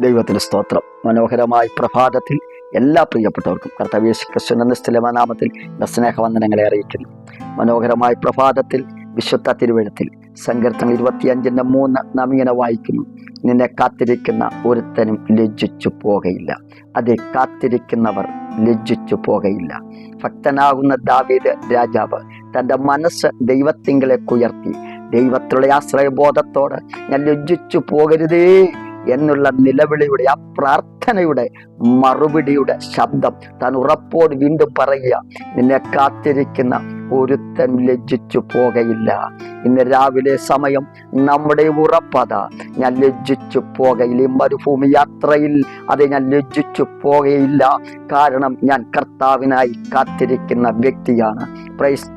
ദൈവത്തിന് സ്തോത്രം. മനോഹരമായ പ്രഭാതത്തിൽ എല്ലാ പ്രിയപ്പെട്ടവർക്കും കർത്തവ്യ ക്രിസ്തു എന്ന സ്ഥലമനാമത്തിൽ സ്നേഹവന്ദനങ്ങളെ അറിയിക്കുന്നു. മനോഹരമായ പ്രഭാതത്തിൽ വിശുദ്ധ തിരുവഴുത്തിൽ സങ്കീർത്തനം ഇരുപത്തിയഞ്ചിന്റെ മൂന്ന് നാം ഇങ്ങനെ വായിക്കുന്നു. നിന്നെ കാത്തിരിക്കുന്ന ഒരുത്തനും ലജ്ജിച്ചു പോകയില്ല. അതെ കാത്തിരിക്കുന്നവർ ലജ്ജിച്ചു പോകയില്ല. ഭക്തനാകുന്ന ദാവീദ് രാജാവ് തന്റെ മനസ്സ് ദൈവത്തിങ്കിലേക്ക് ഉയർത്തി. ദൈവത്തിലുള്ള ആശ്രയബോധത്തോട് ഞാൻ ലജ്ജിച്ചു പോകരുതേ. എന്നുള്ള നിലവിളിയുടെ ആ പ്രാർത്ഥനയുടെ മറുപടിയുടെ ശബ്ദം താൻ ഉറപ്പോട് വീണ്ടും പറയുക നിന്നെ കാത്തിരിക്കുന്ന ഒരുത്തൻ ലജ്ജിച്ചു പോകയില്ല. ഇന്ന് രാവിലെ സമയം നമ്മുടെ ഉറപ്പത ഞാൻ ലജ്ജിച്ചു പോകയില്ല. ഈ മരുഭൂമി യാത്രയിൽ അത് ഞാൻ ലജ്ജിച്ചു പോകയില്ല. കാരണം ഞാൻ കർത്താവിനായി കാത്തിരിക്കുന്ന വ്യക്തിയാണ്. പ്രൈസ്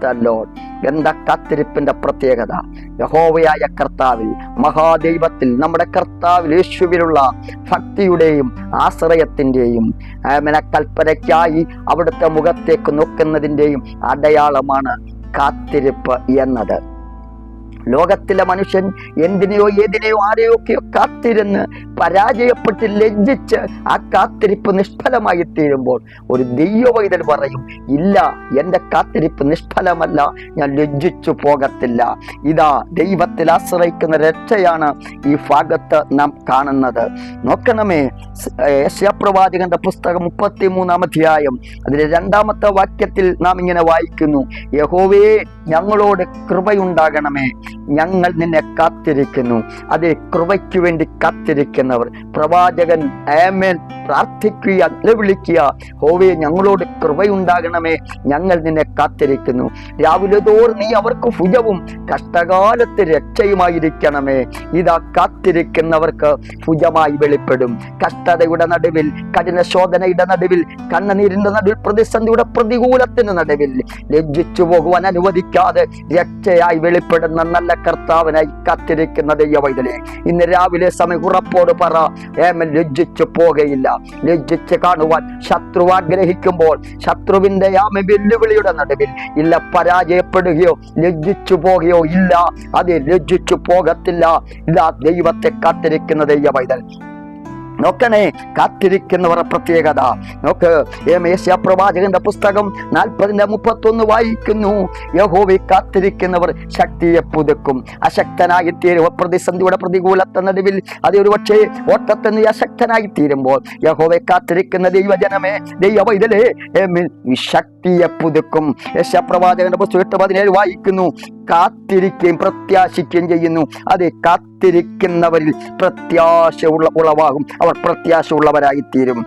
എന്താ കാത്തിരിപ്പിന്റെ പ്രത്യേകത? യഹോവയായ കർത്താവിൽ മഹാദൈവത്തിൽ നമ്മുടെ കർത്താവിൽ യേശുവിലുള്ള ഭക്തിയുടെയും ആശ്രയത്തിന്റെയും കൽപ്പനയ്ക്കായി അവിടുത്തെ മുഖത്തേക്ക് നോക്കുന്നതിന്റെയും അടയാളമാണ് കാത്തിരിപ്പ് എന്നത്. ലോകത്തിലെ മനുഷ്യൻ എന്തിനെയോ ഏതിനെയോ ആരെയൊക്കെയോ കാത്തിരുന്ന് പരാജയപ്പെട്ട് ലജ്ജിച്ച് ആ കാത്തിരിപ്പ് നിഷ്ഫലമായി തീരുമ്പോൾ ഒരു ദൈവവൈതൽ പറയും ഇല്ല എന്റെ കാത്തിരിപ്പ് നിഷ്ഫലമല്ല ഞാൻ ലജ്ജിച്ചു പോകത്തില്ല. ഇതാ ദൈവത്തിൽ ആശ്രയിക്കുന്ന രക്ഷയാണ് ഈ ഭാഗത്ത് നാം കാണുന്നത്. നോക്കണമേ യശപ്രവാചകന്റെ പുസ്തകം മുപ്പത്തി മൂന്നാം അധ്യായം. അതിലെ രണ്ടാമത്തെ വാക്യത്തിൽ നാം ഇങ്ങനെ വായിക്കുന്നു. യഹോവേ ഞങ്ങളോട് കൃപയുണ്ടാകണമേ. ഞങ്ങൾ നിന്നെ കാത്തിരിക്കുന്നു. അതിൽ കൃപയ്ക്ക് വേണ്ടി കാത്തിരിക്കുന്നവർ. പ്രവാചകൻ ആമേൻ. പ്രാർത്ഥിക്കുക നിലവിളിക്കുക. ഹോവേ ഞങ്ങളോട് കൃപയുണ്ടാകണമേ. ഞങ്ങൾ നിന്നെ കാത്തിരിക്കുന്നു. രാവിലെ തോർ നീ അവർക്ക് ഭുജവും കഷ്ടകാലത്ത് രക്ഷയുമായിരിക്കണമേ. ഇതാ കാത്തിരിക്കുന്നവർക്ക് ഭുജമായി വെളിപ്പെടും. കഷ്ടതയുടെ നടുവിൽ കഠിന ശോധനയുടെ നടുവിൽ കണ്ണുനീരിന്റെ നടുവിൽ പ്രതിസന്ധിയുടെ പ്രതികൂലത്തിന് നടുവിൽ ലജ്ജിച്ചു പോകുവാൻ അനുവദിക്കാതെ രക്ഷയായി വെളിപ്പെടുന്ന നല്ല കർത്താവിനായി കാത്തിരിക്കുന്ന ദൈവവൈതലെ. ഇന്ന് രാവിലെ സമയം ഉറപ്പോട് പറ ഏമൻ ലജ്ജിച്ചു പോകയില്ല. ലജ്ജിച്ച് കാണുവാൻ ശത്രു ആഗ്രഹിക്കുമ്പോൾ ശത്രുവിന്റെ ആമ വെല്ലുവിളിയുടെ നടുവിൽ ഇല്ല പരാജയപ്പെടുകയോ ലജ്ജിച്ചു പോകുകയോ ഇല്ല. അത് ലജ്ജിച്ചു പോകത്തില്ല. ഇല്ല ദൈവത്തെ കാത്തിരിക്കുന്ന ദൈവവൈതൽ. നോക്കണേ കാത്തിരിക്കുന്നവർ പ്രത്യേകത. നോക്ക് പ്രവാചകന്റെ പുസ്തകം നാൽപ്പതിന്റെ മുപ്പത്തൊന്ന് വായിക്കുന്നു. യഹോവി കാത്തിരിക്കുന്നവർ ശക്തിയെ പുതുക്കും. അശക്തനായി തീരുവ പ്രതിസന്ധിയുടെ പ്രതികൂലത്തെ നടുവിൽ. അത് ഒരു പക്ഷേ ഓട്ടത്തിൽ നീ അശക്തനായി തീരുമ്പോൾ യഹോവെ കാത്തിരിക്കുന്ന ദൈവജനമേ ദൈവവൈതലേ ശക്തിയെ പുതുക്കും. യശപ്രവാചകന്റെ പുസ്തകം എട്ട് പതിനേഴ് വായിക്കുന്നു. കാത്തിരിക്കുകയും പ്രത്യാശിക്കുകയും ചെയ്യുന്നു. അതെ കാത്തിരിക്കുന്നവരിൽ പ്രത്യാശ ഉള്ള ഉളവാകും. അവർ പ്രത്യാശ ഉള്ളവരായി തീരും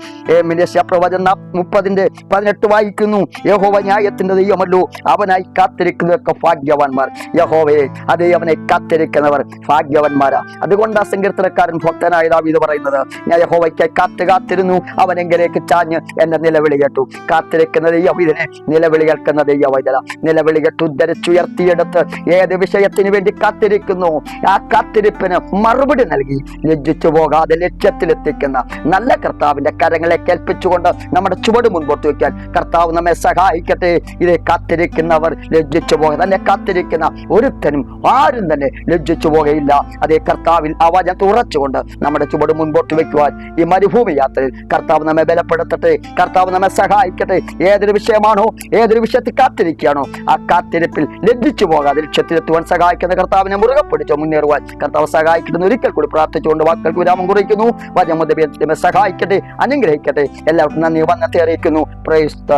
പ്രവചന മുപ്പതിന്റെ പതിനെട്ട് വായിക്കുന്നു. യഹോവ ന്യായത്തിന്റെ ദൈവമല്ലോ. അവനായി കാത്തിരിക്കുന്നവർക്ക് ഭാഗ്യവാന്മാർ. യഹോവയെ അതേ അവനെ കാത്തിരിക്കുന്നവർ ഭാഗ്യവാന്മാരാ. അതുകൊണ്ട് ആ സങ്കീർത്തനക്കാരൻ ഭക്തനായ ദാവീദ് പറയുന്നത് ഞാൻ യഹോവയ്ക്കായി കാത്തു കാത്തിരുന്നു അവൻ എങ്കിലേക്ക് ചാഞ്ഞ് എന്റെ നിലവിളി കേട്ടു. കാത്തിരിക്കുന്ന ദൈവവിധനെ നിലവിളി കേൾക്കുന്ന ദൈവവൈതല നിലവിളി കേട്ട് ഉദ്ധരിച്ചുയർത്തിയെടുത്ത് ഏത് വിഷയത്തിന് വേണ്ടി കാത്തിരിക്കുന്നു? ആ കാത്തിരിപ്പിന് മറുപടി നൽകി. ലജ്ജിച്ചു പോകാതെ ലക്ഷ്യത്തിലെത്തിക്കുന്ന നല്ല കർത്താവിന്റെ കരങ്ങളെ കേൾപ്പിച്ചുകൊണ്ട് നമ്മുടെ ചുവട് മുൻപോട്ട് വയ്ക്കാൻ കർത്താവ് നമ്മെ സഹായിക്കട്ടെ. ഇതേ കാത്തിരിക്കുന്നവർ ലജ്ജിച്ചു പോകാതെ തന്നെ കാത്തിരിക്കുന്ന ഒരുത്തനും ആരും തന്നെ ലജ്ജിച്ചു പോകുകയില്ല അതേ കർത്താവിൽ ആവാജം തുറച്ചുകൊണ്ട് നമ്മുടെ ചുവട് മുൻപോട്ട് വെക്കുവാൻ ഈ മരുഭൂമി യാത്രയിൽ കർത്താവ് നമ്മെ ബലപ്പെടുത്തട്ടെ. കർത്താവ് നമ്മെ സഹായിക്കട്ടെ. ഏതൊരു വിഷയമാണോ ഏതൊരു വിഷയത്തിൽ കാത്തിരിക്കുകയാണോ? ആ കാത്തിരിപ്പിൽ ലജ്ജിച്ചു പോകാതെ ലക്ഷ്യത്തിലെത്തുവാൻ സഹായിക്കുന്ന കർത്താവിനെ മുറുകെ പിടിച്ചു മുന്നേറുവാൻ കർത്താവ് സഹായിക്കുന്ന ഒരിക്കൽ കൂടി പ്രാർത്ഥിച്ചുകൊണ്ട് വാക്കുകൾക്ക് വിരാമം കുറിക്കുന്നു. വചമുദ്ര സഹായിക്കട്ടെ അനുഗ്രഹിക്കട്ടെ. എല്ലാവർക്കും നന്ദി. വന്നത്തെ അറിയിക്കുന്നു. Praise the